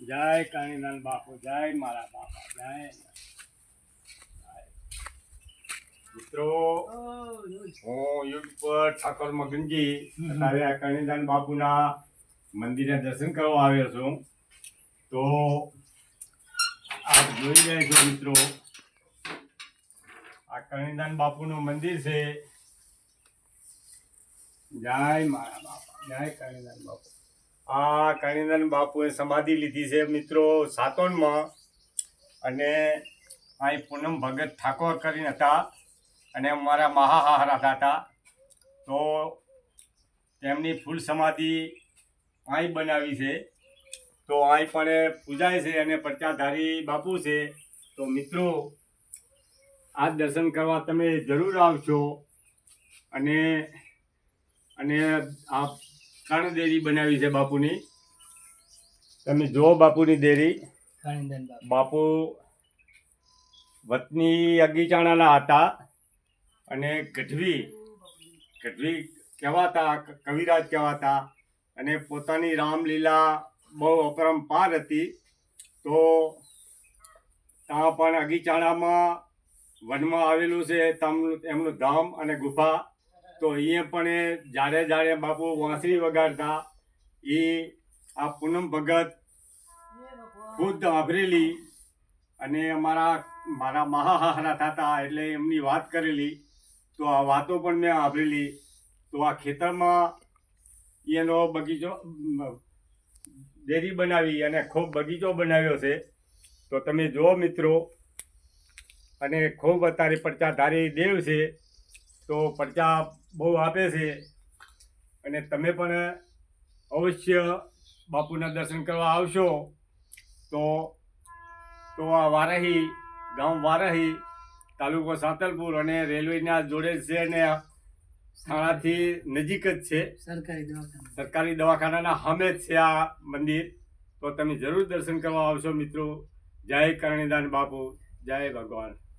જય કાણીલાલ બાપુ જય મારા બાપા જય. મિત્રો હું પર ઠાકોર મગનજી અત્યારે આ કણીદાન બાપુના મંદિરે દર્શન કરવા આવ્યો છું. તો આપ જોઈ રહ્યા છો મિત્રો આ કણીદાન બાપુનું મંદિર છે. જય મારા બાપા જય કણીદાન બાપુ. આ કણીદાન બાપુએ સમાધિ લીધી છે મિત્રો સાતોનમાં. અને અહીં પૂનમ ભગત ઠાકોર કરીને હતા અને મારા મહાહારા હતા. તો તેમની ફૂલ સમાધિ અહીં બનાવી છે. તો અહીં પણ પૂજાય છે અને પ્રચારધારી બાપુ છે. તો મિત્રો, આ દર્શન કરવા તમે જરૂર આવશો અને અને આ ત્રણ દેરી બનાવી છે બાપુની. તમે જો બાપુની દેરી બાપુ. વતની અગીચાણાના હતા અને ગઢવી ગઢવી કહેવાતા કવિરાજ કહેવાતા અને પોતાની રામલીલા બહુ અપરંપાર હતી. તો ત્યાં પણ અગીચાણામાં વનમાં આવેલું છે તમ- એમનું ધામ અને ગુફા. તો અહીંયા પણ એ જાડે જાડે બાપુ વાંસળી વગાડતા. એ આ પૂનમ ભગત ખુદ આભરેલી અને અમારા મારા મહાહારા થતા એટલે એમની વાત કરેલી. તો આ વાતો પણ મેં આભરેલી તો આ ખેતરમાં એનો બગીચો, ડેરી બનાવી અને ખૂબ બગીચો બનાવ્યો છે. તો તમે જુઓ મિત્રો, અને ખૂબ અત્યારે પડચાધારી દેવ છે. તો પડચા બહુ આપે છે. અને તમે પણ અવશ્ય બાપુના દર્શન કરવા આવશો. તો તો આ વારાહી ગામ વારાહી તાલુકો સાંતલપુર અને રેલવેના જોડે છે અને શાળાથી નજીક જ છે. સરકારી દવાખાના. સરકારી દવાખાનાના હમે જ છે આ મંદિર. તો તમે જરૂર દર્શન કરવા આવશો મિત્રો. જય કરણીદાન બાપુ. જય ભગવાન.